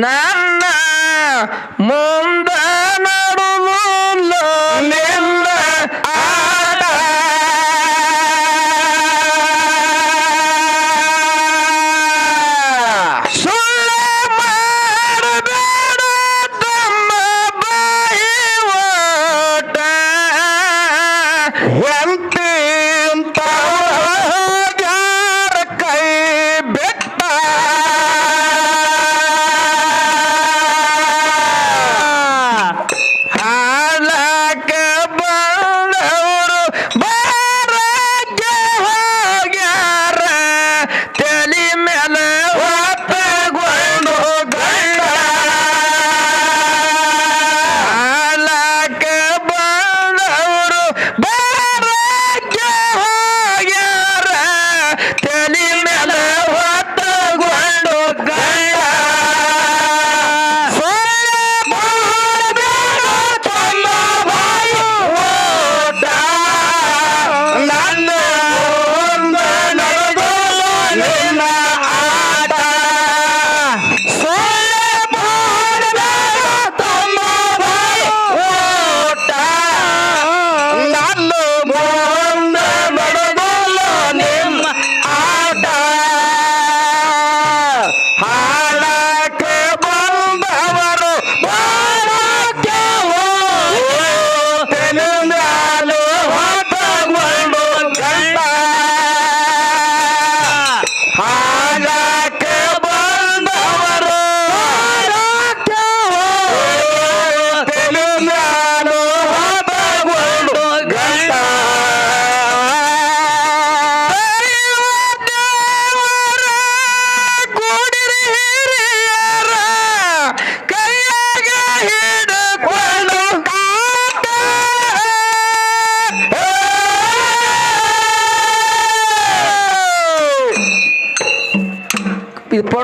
ನನ್ನ ಮುಂದ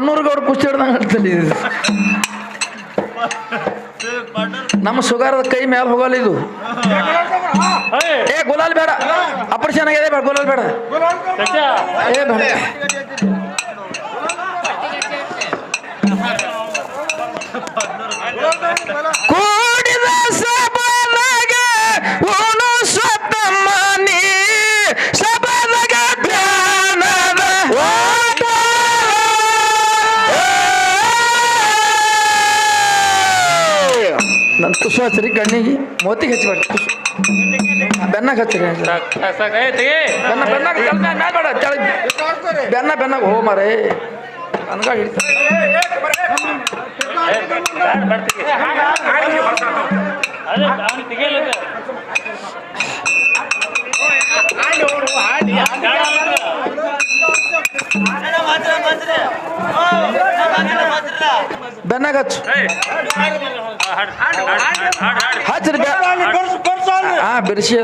ಅವ್ರು ಕುಸ್ತಿ ಹಿಡ್ದಂಗೆ ಹೇಳ್ತಲ್ಲಿ ನಮ್ಮ ಸುಗಾರದ ಕೈ ಮೇಲೆ ಹೋಗಲ್ಲ ಇದು. ಏ, ಗುಲಾಲ್ ಬೇಡ. ಆಪರೇಷನ್ ಆಗಿದೆ ಬೇಡ, ಗುಲಾಲ್ ಬೇಡ. ಏ, ಬೇಡ. ಕೂಡಿದ ಸಬಲಗ ಉಣು ನನ್ನ ತುಸು ಹಚ್ಚಿರಿ ಕಣ್ಣಿಗೆ ಮೋತಿಗೆ ಹಚ್ಚಬೇಡ ತುಸು ಬೆನ್ನಾಗ ಹಚ್ಚಿರಿ ಬೆನ್ನ ಬೆನ್ನಾಗ ತಲೆ ಮ್ಯಾಲ್ ಮ್ಯಾಲ್ ಬೇಡ ತೆಳಗ್ ಬೆನ್ನ ಬೆನ್ನಾಗ ಹೋ ಮಾರೇ ನನ್ಗ ಹಿಡಿತ ಬೆನ್ನಾಗ ಹಚ್ಚು ಹಚ್ಚಿರಿ ಹಾ ಬಿರ್ಸಿ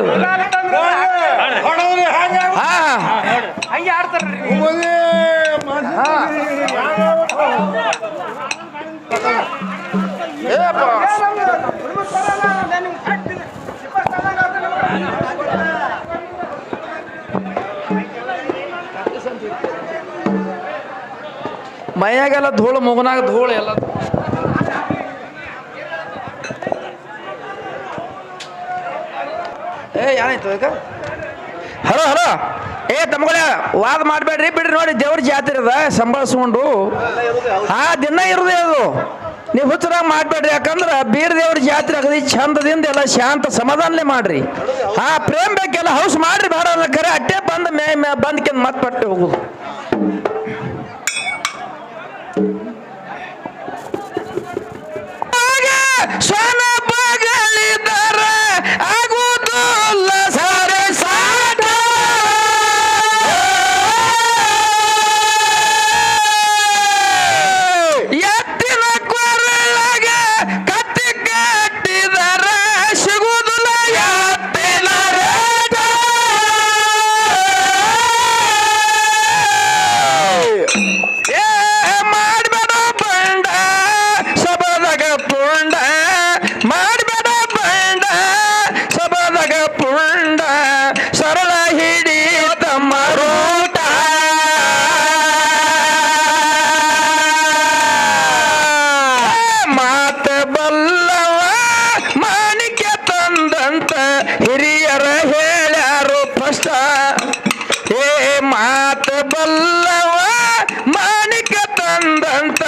ಏಪ್ಪ. ಮೈಯಾಗೆಲ್ಲ ಧೂಳು, ಮಗನಾಗ ಧೂಳು ಎಲ್ಲ. ಏ ಏನಾಯ್ತು ಈಗ? Hello hello. ಏ, ತಮ್ಮಗಳ, ವಾದ ಮಾಡಬೇಡ್ರಿ, ಬಿಡ್ರಿ ನೋಡಿ, ದೇವ್ರ ಜಾತ್ರೆ ಅದ, ಸಂಭಾಳಿಸ್ಕೊಂಡು. ಆ ದಿನ ಇರುದೇ ಅದು. ನೀವು ಹುಚ್ಚರಾಗ ಮಾಡಬೇಡ್ರಿ, ಯಾಕಂದ್ರೆ ಬೀರ್ ದೇವ್ರ ಜಾತ್ರೆ ಅಗದಿ ಚಂದದಿಂದ ಎಲ್ಲ ಶಾಂತ ಸಮಾಧಾನಲೇ ಮಾಡ್ರಿ. ಆ ಪ್ರೇಮ್ ಬೇಕೆಲ್ಲ ಹೌಸ್ ಮಾಡ್ರಿ, ಬೇಡ ಕರೆ, ಅಟ್ಟೆ ಬಂದ ಮೇ ಮೇ ಬಂದ್ಕೆ ಮತ್ತೆ ಪಟ್ಟೆ ಹೋಗುದು. ಹಿರಿಯರ ಹೇಳ್ಯಾರು ಫಸ್ಟ ಏ ಮಾತ ಬಲ್ಲವ ಮಾಣಿಕ ತಂದಂತ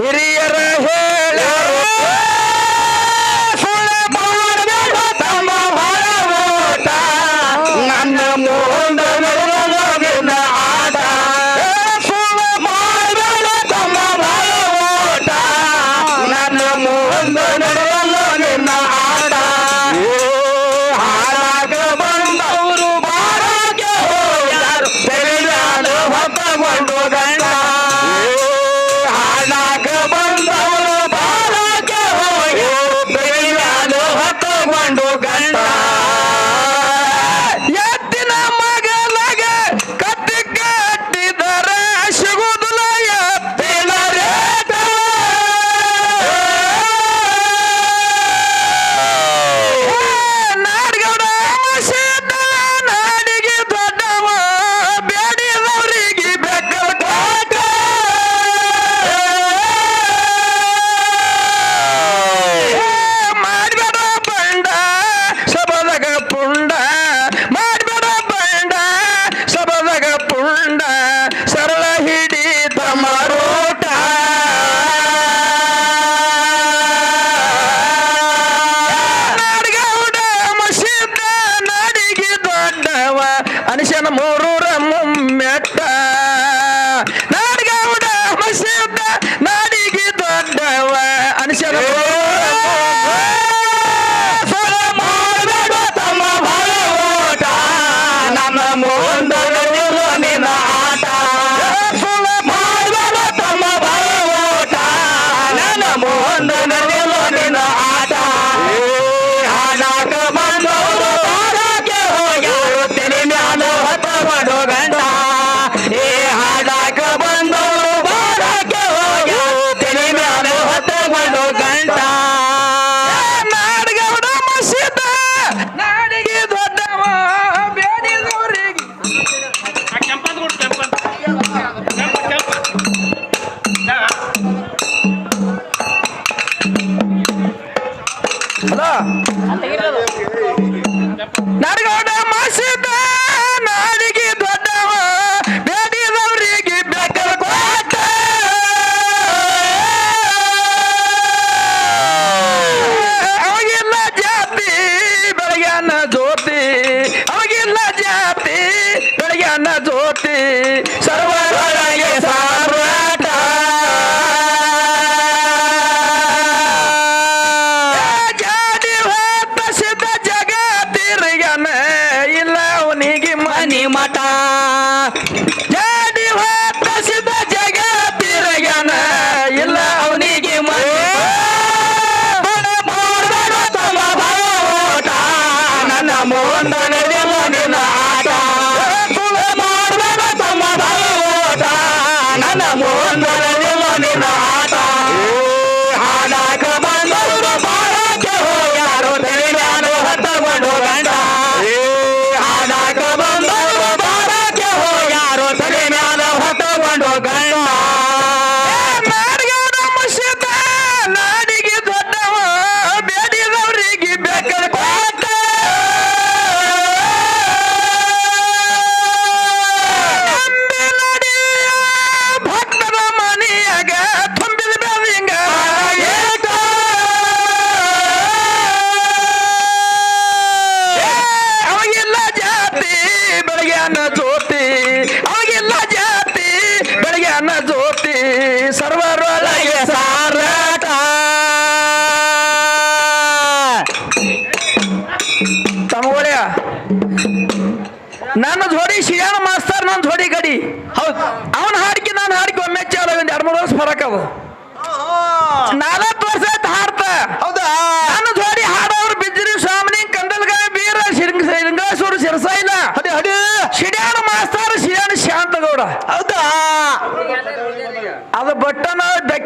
ಹಿರಿಯರ ಹೇಳ್ಯಾರು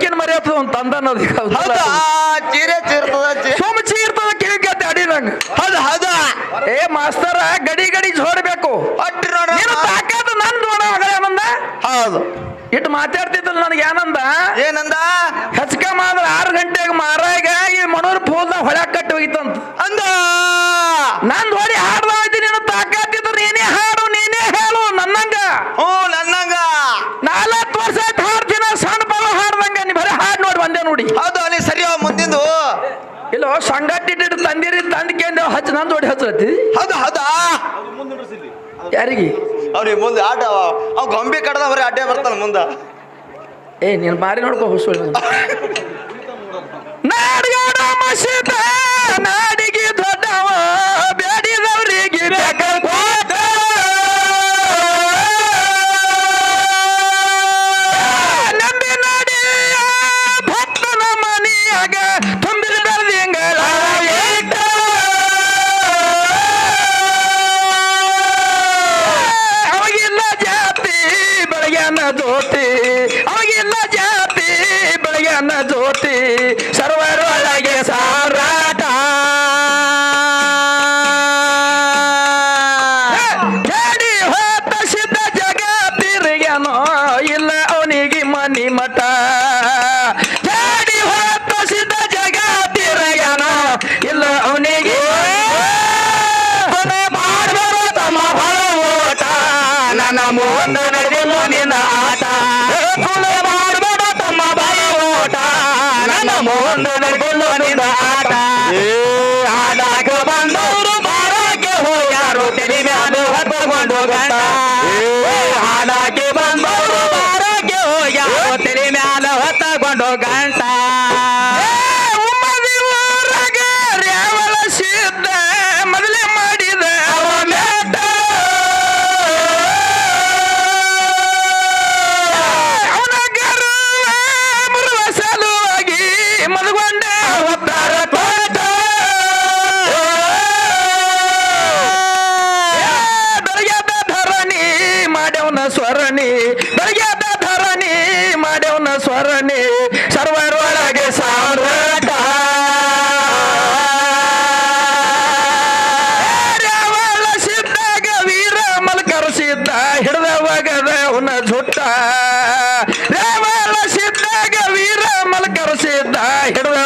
ಕಿವಿಕಿನ ಮರಿ ಆಗ್ತದ ಒಂದು ತಂದ ಅನ್ನೋದು? ಚೀರೆ ಕೇಳ್ತಿ ಅಡಿ ನಂಗೆ. ಏ ಮಾಸ್ತರ ಗಡಿ ಗಡಿ ಜೋಡ್ಬೇಕು. ಇಟ್ ನೋಡಿ. ತಾಕದ ಹೌದು. ಮಾತಾಡ್ತಿದ್ದಲ್ಲ ನನಗೆ ಏನಂದ? ಏನಂದ? ಹಚ್ಕ ಮಾದ್ರ ಆರು ಗಂಟೆಗೆ ಮಾರಾಗ ಈ ಮನೋರ್ ಫೋನ್ ಹೊಳ್ಯಾಕ ಕಟ್ಟಿ ಹೋಗಿತ್ತಂತ. ಅಂದ. ನಂದ್ ನೋಡಿ. ಹೌದು ಅಲ್ಲಿ ಸರಿ ಮುಂದಿಂದು. ಇಲ್ಲ ಸಂಗಾಟಿ ತಂದಿರಿ ತಂದ್ಕೊಂಡು ಹಚ್ಚ ನಂದು ನೋಡಿ ಹಚ್ಚಲತ್ತಿ. ಹೌದು ಹೌದಾ ಯಾರಿಗಿ? ಅವ್ರಿಗೆ ಮುಂದೆ ಆಟ ಅವ್ ಗೊಂಬೆ ಕಡದ ಅವ್ರಿಗೆ ಅಡ್ಡೇ ಬರ್ತಾನ ಮುಂದ. ಏ ನೀನು ಮಾರಿ ನೋಡ್ಕೋ ಹುಸು ನಾಡಿಗೆ ದೊಡ್ಡವ. ಹಿಡಿದ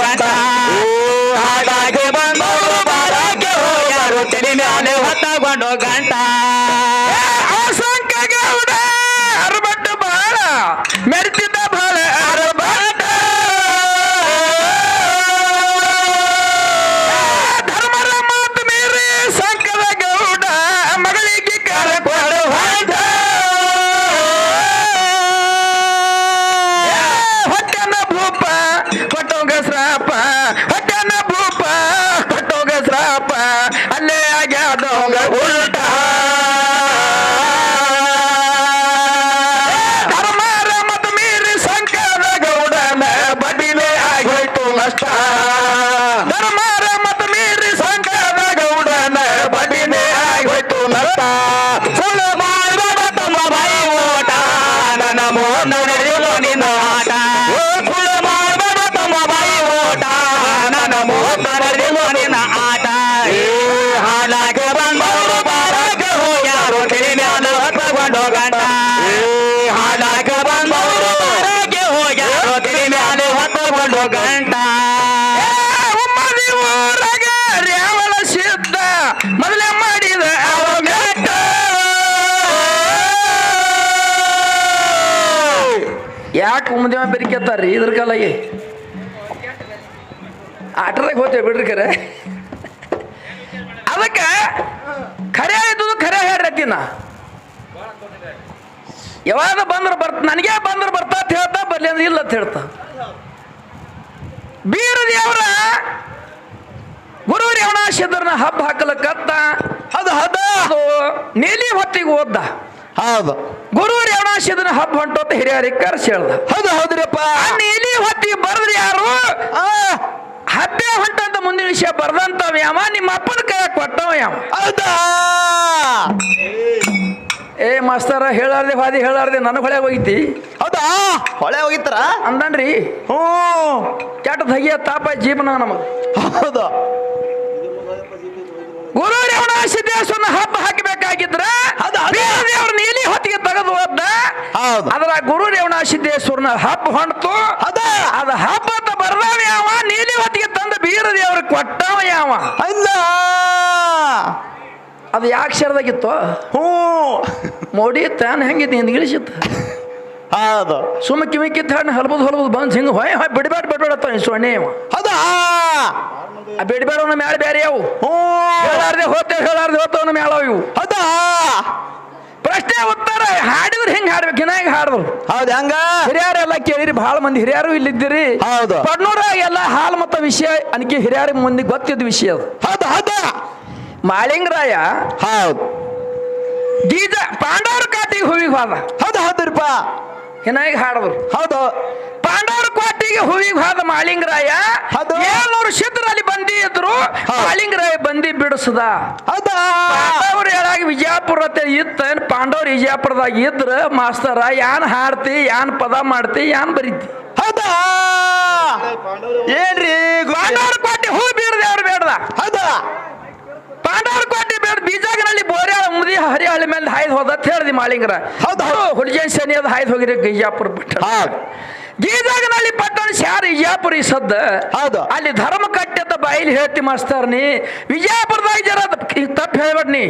ಗಂಟ ಹಾಗಾಗಿ ಬಂದು ಬಾರಕ್ಕೆ ಹೋಗ್ಯಾರು ತೆಲಿ ಮೇಲೆ ಹೊತ್ತಗೊಂಡು ಗಂಟ ಉಮ್ದೇವ ರೀ ಇದ್ರ ಕಾಲಾಗಿ ಆಟದಾಗ ಹೋಗ್ತೇವೆ ಬಿಡ್ರಿ ಕರೆ. ಅದಕ್ಕೆ ಖರೆ ಇದ್ದುದು ಖರೆ ಹೇಳ್ರತಿ ನಾ ಯಾವಾಗ ಬಂದ್ರೆ ಬರ್ತ ನನಗೆ ಬಂದ್ರೆ ಬರ್ತಾ ಅಂತ ಹೇಳ್ತಾ, ಬರ್ಲಿ ಅಂದ್ರೆ ಇಲ್ಲ ಅಂತ ಹೇಳ್ತಾ. ಬೀರ ದೇವರ ಗುರು ರೇವಣಾಶಿದ್ರನ ಹಬ್ಬ ಹಾಕಲಕ್ಕತ್ತ. ಅದು ಹದ ನೀಲಿ ಹೊತ್ತಿಗೆ ಓದ್ದ ಹೌದು. ಗುರು ರೇವಣಾಶಿದ್ರನ ಹಬ್ಬ ಅಂತ ಹಿರಿಯರಿಗೆ ಕರ್ಸಿ ಹೇಳ್ದ. ಹೌದು ಹೌದ್ರಪ್ಪ. ನೀಲಿ ಹೊತ್ತಿಗೆ ಬರೆದ್ರಿ ಯಾರು? ಹಬ್ಬೆ ಹೊಂಟಂತ ಮುಂದಿನ ವಿಷಯ ಬರ್ದಂತವ ಯಾವ ನಿಮ್ಮ ಅಪ್ಪನ ಕೈ ಕೊಟ್ಟವ ಯಾವ ಹೌದಾ? ಏ ಮಾಸ್ತರ ಹೇಳಾರ್ದೆ ಹಾದಿ ಹೇಳಾರ್ದೆ ನನಗೆ ಹೊಳೆ ಹೋಗಿತಿ ಹೌದಾ? ಹೊಳೆ ಹೋಗಿತ್ತರ? ಅಂದನ್ರಿ. ಹ್ಞೂ. ಕೆಟ್ಟ ಹಗಿಯ ತಾಪ ಜೀವನ ನಮಗೆ. ಹೌದು. ಗುರು ರೇವಣ ಸಿದ್ದೇಶ್ವರನ ಹಬ್ಬ ಹಾಕಬೇಕಾಗಿದ್ರೆ. ದೇವ್ರ ನೀಲಿ ಹೊತ್ತಿಗೆ ತೆಗೆದು ಹೋದ. ಅದ್ರ ಗುರು ರೇವಣ ಸಿದ್ದೇಶ್ವರನ ಹಬ್ಬ ಹೊಂಟು ಅದ. ಅದ ಹಬ್ಬ ಅಂತ ಬರ್ದಾವ ಯಾವ? ನೀಲಿ ಹೊತ್ತಿಗೆ ತಂದ ಬೀರ ದೇವ್ರ ಕೊಟ್ಟವ ಯಾವ? ಅಲ್ಲ. ಅದು ಯಾಕೆ ಶರದಾಗಿತ್ತು? ಹ್ಞೂ. ಮೋಡಿ ತಾನು ಹೆಂಗಿತ್ತು ಇಂಗ್ಲೀಷ್ ಹೌದು. ಸುಮ್ಮ ಕಿವಿ ಕಿತ್ತ ಹಣ್ಣು ಹಲ್ಬದು ಹಲ್ಬದು ಬಂದು ಹಿಂಗೆ ಹೊಯ್ ಹೊಯ್ ಬಿಡಬೇಡ ಸೊನ್ನೆ ಅವ ಹೌದಾ? ಆ ಬಿಡಬೇಡವನ ಮ್ಯಾಲ ಬೇರೆ ಅವು. ಹ್ಞೂ. ಹೇಳಾರ್ದೆ ಹೋಗ್ತೇವೆ ಹೇಳಾರ್ದೆ ಹೋಗ್ತವನ ಮ್ಯಾಲ ಇವು. ಹೌದಾ? ಪ್ರಶ್ನೆ ಉತ್ತರ ಹಾಡಿದ್ರೆ ಹೆಂಗೆ ಹಾಡ್ಬೇಕು ಹಿನಾಗ ಹಾಡಿದ್ರು. ಹೌದು ಹಂಗ? ಹಿರಿಯರೆಲ್ಲ ಕೇಳಿರಿ ಬಹಳ ಮಂದಿ ಹಿರಿಯರು ಇಲ್ಲಿದ್ದೀರಿ. ಹೌದು. ಪಡ್ನೂರ ಎಲ್ಲ ಹಾಲ್ ಮತ್ತ ವಿಷಯ ಅನ್ಕೆ ಹಿರಿಯರ ಮಂದಿ ಗೊತ್ತಿದ್ದ ವಿಷಯ ಅದು. ಹೌದು ಹೌದ. ಮಾಳಿಂಗರಾಯ ಹೌದು. ಗೀಜ ಪಾಂಡವರ ಕಾಟಿಗೆ ಹೋಗಿ ಹೋದ. ಹೌದು ಹೌದ್ರಪ್ಪ ಹಿನಾಗ ಹಾಡಿದ್ರು. ಹೌದು. ಪಾಂಡವರ ಕೋಟಿಗೆ ಹೂವಿಗೆ ಹೋದ ಮಾಳಿಂಗರಾಯ. ಏಳ್ನೂರು ಸಿದ್ಧರಲ್ಲಿ ಬಂದಿ ಇದ್ರು ಮಾಳಿಂಗರಾಯ ಬಂದಿ ಬಿಡಿಸದ. ಹೌದಾ. ಪಾಂಡವರು ಹೇಳಾಗ ವಿಜಯಪುರ ಇತ್ತ ಪಾಂಡವ್ರು ವಿಜಯಪುರದಾಗ ಇದ್ರ ಮಾಸ್ತರ ಯಾನ್ ಹಾಡ್ತಿ ಯಾನ್ ಪದ ಮಾಡ್ತಿ ಯಾನ್ ಬರೀತಿ. ಹೌದಾ. ಏನ್ರಿ ಪಾಂಡವರ ಕೋಟೆ ಹೂ ಬೀರದೆ ಅವ್ರು ಬೇಡದ? ಹೌದಾ. ಪಾಂಡವರ ಕೋಟಿ ಬೇಡ ಬೀಜಾಗನಲ್ಲಿ ಬೋರೆ ಮುದಿ ಹರಿಹಳ್ಳಿ ಮೇಲೆ ಹಾಯ್ದು ಹೋದ. ಅಂತ ಹೇಳ್ದಿ ಮಾಳಿಂಗರ ಹೌದು. ಹುಡ್ಜನ್ ಶನಿ ಅದು ಹಾಯ್ದು ಹೋಗಿರಿ ಗೀಜಾಪುರ ಬಿಟ್ಟ. ಹೌದು. ಗೀಜಾಗನಲ್ಲಿ ಪಟ್ಟಣ ಶಾರ ವಿಜಯಪುರ ಈ ಸದ್ದ. ಹೌದು. ಅಲ್ಲಿ ಧರ್ಮ ಕಟ್ಟದ ಬಾಯಿಲಿ ಹೇಳ್ತಿ ಮಾಸ್ತರ್ ನೀ. ವಿಜಯಪುರದಾಗ ಜರ ತಪ್ಪು ಹೇಳ್ಬೇಡ ನೀ.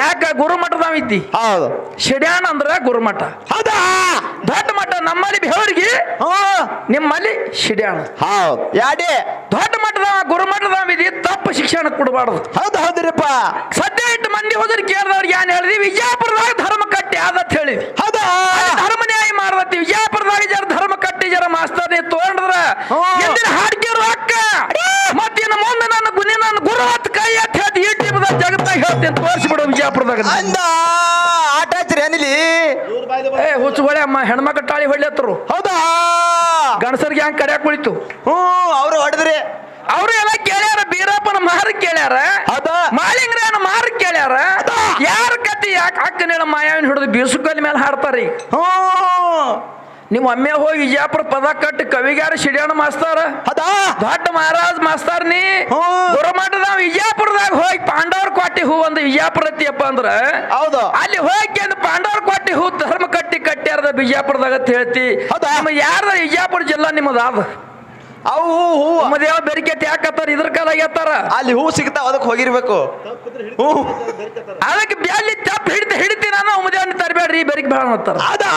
ಯಾಕ ಗುರುಮಠದಾವ ಇದ್ದಿ? ಹೌದು. ಶಿಡ್ಯಾಣ ಅಂದ್ರ ಗುರುಮಠ. ಹೌದಾ? ದೊಡ್ಡ ಮಠ ನಮ್ಮಲ್ಲಿ ಬೆವರಿಗೆ ನಿಮ್ಮಲ್ಲಿ ಶಿಡ್ಯಾಣ. ಹೌದು. ಯಾಡಿ? ದೊಡ್ಡ ಮಠದ ಗುರುಮಠದಾವ ಇದಿ ತಪ್ಪು ಶಿಕ್ಷಣ ಕೊಡಬಾರ್ದು. ಹೌದು ಹೌದ್ರಿಪ್ಪ. ಸದ್ಯ ಇಟ್ಟು ಮಂದಿ ಹೋದ್ರೆ ಕೇಳಿದವ್ರಿಗೆ ಏನ್ ಹೇಳಿದ್ವಿ ವಿಜಯಪುರದಾಗ ಧರ್ಮ ಕಟ್ಟಿ ಆದತ್ ಹೇಳಿ ಹೌದಾ? ಧರ್ಮ ನ್ಯಾಯ ಮಾಡದತ್ತಿ. ವಿಜಯಪುರದಾಗ ಜರ ಧರ್ಮ ಕಟ್ಟಿ ಜರ ಮಾಸ್ತರ್ ನೀ ತಗೊಂಡ್ರ? ಹಾಡ್ಕಿರು ಅಕ್ಕ ಮತ್ತಿನ ಮುಂದೆ ನನ್ನ ಗುನಿ ನನ್ನ ಗುರು ಹತ್ ಕೈ ಎತ್ತಿ ಹೇಳ್ತಿ ಯೂಟ್ಯೂಬ್ದಾಗ ಜಗತ್ತಾಗ ಹೇಳ್ತೀನಿ ತೋರಿಸ್ಬಿಡು ವಿಜಯಪುರದಾಗ ಅಂದ ಆಟ ಹಚ್ಚಿರಿ ಏನಿಲ್ಲಿ? ಏ ಹುಚ್ಚುಗಳೇ ಅಮ್ಮ ಹೆಣ್ಮಕ್ಳು ಟಾಳಿ ಹೊಳ್ಳೆತ್ತರು ಹೌದಾ? ಗಣಸರಿಗೆ ಹಂಗೆ ಕಡ್ಯಾಕ್ ಕುಳಿತು. ಹ್ಞೂ ಅವರು ಹೊಡೆದ್ರಿ. ಅವರು ಎಲ್ಲ ಕೇಳ್ಯಾರ ಬೀರಪ್ಪನ ಮಾರ ಕೇಳ್ಯಾರ. ಹೌದಾ? ಮಾಲಿಂಗ್ರನ ಮಾರ ಕೇಳ್ಯಾರ. ಯಾರ ಕತಿ ಯಾಕೆ ಅಕ್ಕನೇಳ ಮಾಯಾವಿನ ಹಿಡಿದು ಬೀಸುಕಲ್ ಮೇಲೆ ಹಾಡ್ತಾರ? ಹ್ಞೂ. ನಿಮ್ಮ ಅಮ್ಮೆ ಹೋಗಿ ವಿಜಯಪುರ ಪದ ಕಟ್ಟಿ ಕವಿಗಾರ ಶಿಡ್ಯಾಣ ಮಾಸ್ತಾರ? ದೊಡ್ಡ ಮಹಾರಾಜ್ ಮಾಸ್ತಾರ್ ನೀ. ಗುರುಮಠದ ವಿಜಯಪುರದಾಗ ಹೋಗಿ ಪಾಂಡವರ ಕ್ವಾಟಿ ಹೂ ಒಂದು ವಿಜಯಪುರ ಐತಿಯಪ್ಪ ಅಂದ್ರ? ಹೌದು. ಅಲ್ಲಿ ಹೋಗಿ ಅಂದ್ ಪಾಂಡವರ ಕೊಟ್ಟಿ ಹೂ ಧರ್ಮ ಕಟ್ಟಿ ಕಟ್ಟ್ಯಾರದ ಬಿಜಾಪುರದಾಗ ಅಂತ ಹೇಳ್ತಿ? ನಿಮ್ಮ ಯಾರ್ದ ವಿಜಯಪುರ ಜಿಲ್ಲಾ ನಿಮ್ಮದ ಅದ ಅವು ಹೂ ಹೂ. ನಮ್ಮ ದೇವ ಬೆರಿಕೆಟ್ ಯಾಕತ್ತಾರ ಇದ್ರ ಕಾಲಾಗ ಎತ್ತಾರ ಅಲ್ಲಿ ಹೂ ಸಿಗ್ತಾವ ಅದಕ್ಕೆ ಹೋಗಿರ್ಬೇಕು. ಹ್ಞೂ. ಅದಕ್ಕೆ ಬ್ಯಾಲಿ ತಪ್ಪ ಹಿಡಿದು ಹಿಡಿತಿ ನಾನು ಉಮದೇವನ ತರಬೇಡ್ರಿ ಬೆರಿಕೆ ಬೇಡ ಅಂತಾರ. ಹೌದಾ?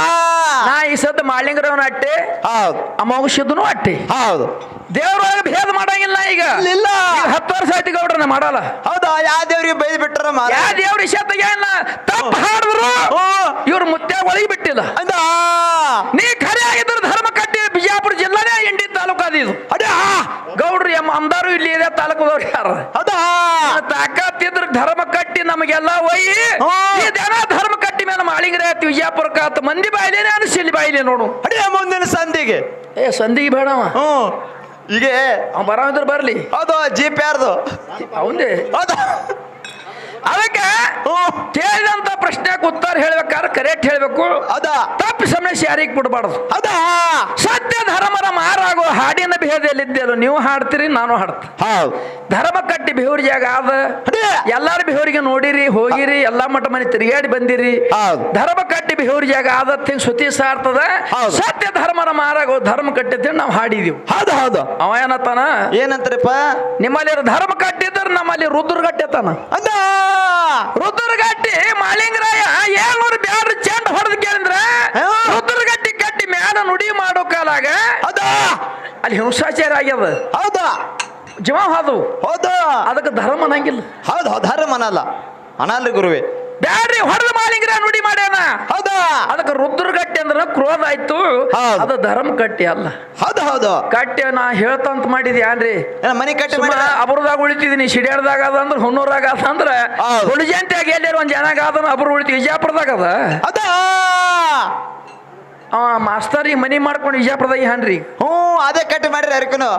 ನಾ ಈ ಸದ್ದು ಮಾಳಿಂಗರವನ ಅಟ್ಟೆ ಹೌದು. ಅಮಾವಾಸ್ಯದನು ಅಟ್ಟೆ. ಹೌದು. ದೇವ್ರೊಳಗೆ ಭೇದ ಮಾಡಂಗಿಲ್ಲ ಈಗ. ಇಲ್ಲ. ಹತ್ತು ವರ್ಷ ಆಯ್ತು ಗೌಡ್ರ ನಾ ಮಾಡಲ್ಲ. ಹೌದಾ ಯಾವ ದೇವ್ರಿಗೆ ಬೈದ್ ಬಿಟ್ಟಾರ ಯಾ ದೇವ್ರ ಇಶತ್ಗೆ ಇಲ್ಲ ತಪ್ಪು ಹಾಡಿದ್ರು ಇವ್ರ ಮುತ್ತೆ ಒಳಗೆ ಬಿಟ್ಟಿಲ್ಲ. ಅಂದ? ನೀ ಖರೆ ಆಗಿದ್ರು ಧರ್ಮ ಕಟ್ಟಿ ಬಿಜಾಪುರ ಜಿಲ್ಲಾನೇ ಎಂಡಿ ತಾಲೂಕಾದ ಅದು ಇದು. ಅಡ ಗೌಡ್ರು ಎಮ್ಮ ಅಂದಾರು ಇಲ್ಲಿ ಇದೆ ತಾಲೂಕದವ್ರು ಯಾರು? ಹೌದಾ? ತಾಕತ್ತಿದ್ರ ಧರ್ಮ ಕಟ್ಟಿ ನಮಗೆಲ್ಲ ಒಯ್ಯಿ. ಈ ಧರ್ಮ ಕಟ್ಟಿ ಮೇಲೆ ಮಾಳಿಂಗ್ರೆ ಆಯ್ತು. ವಿಜಯಪುರಕ್ಕೆ ಆತು ಮಂದಿ ಬಾಯಿಲೇನೆ ಅನಿಸಿಲ್ಲಿ ಬಾಯ್ಲಿ ನೋಡು. ಅಡಿಯ ಮುಂದಿನ ಸಂಧಿಗೆ ಏ ಸಂದಿಗೆ ಬೇಡವ ಹ್ಞೂ. ಈಗ ಅವ ಬರ್ಲಿ ಬರ್ಲಿ. ಜಿ ಪಿ ಆರ್ದು ಅವಂದೇ. ಅದಕ್ಕೆ ಕೇಳಿದಂತ ಪ್ರಶ್ನೆಗೆ ಉತ್ತರ ಹೇಳ್ಬೇಕಾದ್ರೆ ಕರೆಕ್ಟ್ ಹೇಳ್ಬೇಕು. ಅದ ತಪ್ಪು ಸಮಸ್ಯೆ ಯಾರಿಗೆ ಕೊಡಬಾರ್ದು ಅದ ಸತ್ಯ ಧರ್ಮರ ಮಾರಾಗೋ ಹಾಡಿನ ಭೇದಲ್ಲಿದ್ದೆಲ್ಲ ನೀವು ಹಾಡ್ತೀರಿ ನಾನು ಹಾಡ್ತ ಹೌದು. ಧರ್ಮ ಕಟ್ಟಿ ಬೆಹೂರ್ ಜಾಗ ಅದ. ಅಡಿಯ ಎಲ್ಲಾರು ಬೆಹೂರಿಗೆ ನೋಡಿರಿ ಹೋಗಿರಿ ಎಲ್ಲಾ ಮಠ ಮನೆ ತಿರುಗಾಡಿ ಬಂದಿರಿ. ಹೌದು. ಧರ್ಮ ಕಟ್ಟಿ ಬೆಹೂರ್ ಜಾಗ ಆದ ತಿಂಗ್ ಸುತಿ ಸಾರ್ತದ. ಸತ್ಯ ಧರ್ಮರ ಮಾರಾಗೋ ಧರ್ಮ ಕಟ್ಟಿದ್ದೆ ನಾವು ಹಾಡಿದೀವಿ. ಹೌದು ಹೌದು. ಅವ ಏನತ್ತಾನ ಏನಂತಾರಪ್ಪ? ನಿಮ್ಮಲ್ಲಿ ಧರ್ಮ ಕಟ್ಟಿದ್ರೆ ನಮ್ಮಲ್ಲಿ ರುದ್ರ ಕಟ್ಟೆತಾನ ಅಂದ ರುದ್ರಗಟ್ಟಿ ಮಾಲಿಂಗರಾಯ ಏಳ್ನೂರು ಬ್ಯಾಡ್ರ ಚೆಂಡ್ ಹೊಡೆದ್ ಕೇಳಿದ್ರೆ ರುದ್ರಗಟ್ಟಿ ಕಟ್ಟಿ ಮ್ಯಾಲ ನುಡಿ ಮಾಡೋ ಕಾಲಾಗ ಅದ ಅಲ್ಲಿ ಹಿಂಸಾಚಾರ ಆಗ್ಯದ ಹೌದ? ಜೀವ ಹಾದು. ಹೌದ? ಅದಕ್ಕೆ ಧರ್ಮ ಅನ್ನಂಗಿಲ್ಲ. ಹೌದು ಧರ್ಮ ಅನ್ನಲ್ಲ. ಅನಲ್ರಿ ಗುರುವೆ. ಬ್ಯಾಡ್ರಿ ಹೊಡೆದ್ ಮಾಳಿಂಗರ ನುಡಿ ಮಾಡ್ಯಾನ. ಹೌದ? ಆಯ್ತು. ಅದು ಧರ್ಮ ಕಟ್ಟಿ ಅಲ್ಲ. ಹೌದು ಹೌದು. ಕಟ್ಟಿ ನಾ ಹೇಳ್ತಂತ ಮಾಡಿದ್ಯಾ ಏನ್ರಿ? ಏನ ಮನಿ ಕಟ್ಟಿ ಅಬ್ರದಾಗ ಉಳಿತಿದೀನಿ. ಶಿಡ್ಯಾಡದಾಗ ಅದ ಅಂದ್ರೆ ಹುಣ್ಣೂರಾಗ ಅದ ಅಂದ್ರೆ ಹೌದು. ಎಲ್ಲಿ ಒಂದ್ ಜನಾಗ ಅದನ್ನ ಅಬ್ರು ಉಳಿತಿ. ವಿಜಯಪುರದಾಗ ಅದ. ಅದ ಅವ ಈ ಮನಿ ಮಾಡ್ಕೊಂಡು ವಿಜಯಪುರದಾಗ ಹನ್ರಿ ಹ್ಞೂ ಅದೇ ಕಟ್ಟಿ ಮಾಡಿರಿ ಅರ್ಕನು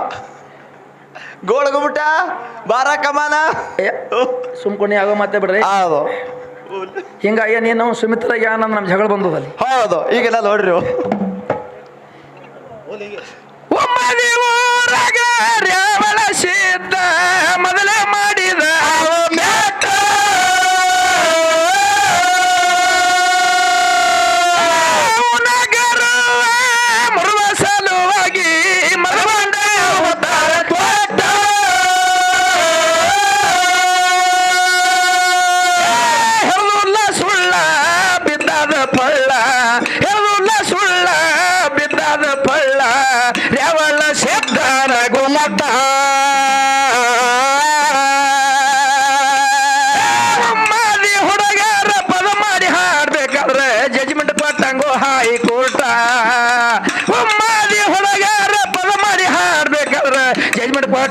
ಗೋಳಗುಬಿಟ್ಟ ಬಾರ ಕಮಾನ. ಸುಮ್ಕೊಂಡು ಆಗೋ ಮತ್ತೆ ಬಿಡ್ರಿ. ಹೌದು. ಹಿಂಗಾಗಿ ನೀನು ಸುಮಿತ್ರ ಯಾನ ನಮ್ ಜಗಳ ಬಂದದಲ್ಲಿ? ಹೌದು ಈಗೆಲ್ಲ ನೋಡ್ರಿ ಒಮ್ಮದಿ ಊರಾಗ ರೇವಳ ಸಿದ್ಧ ಮೊದಲೇ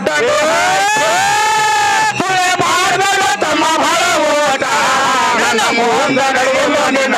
ಕೊಟ್ಟಂಗೋ ಮಾಡಬೇಡ ತಮ್ಮ ಬಹಳ ಓಟ ನನ್ನ ನಡೆಯುವ ನಿನ್ನ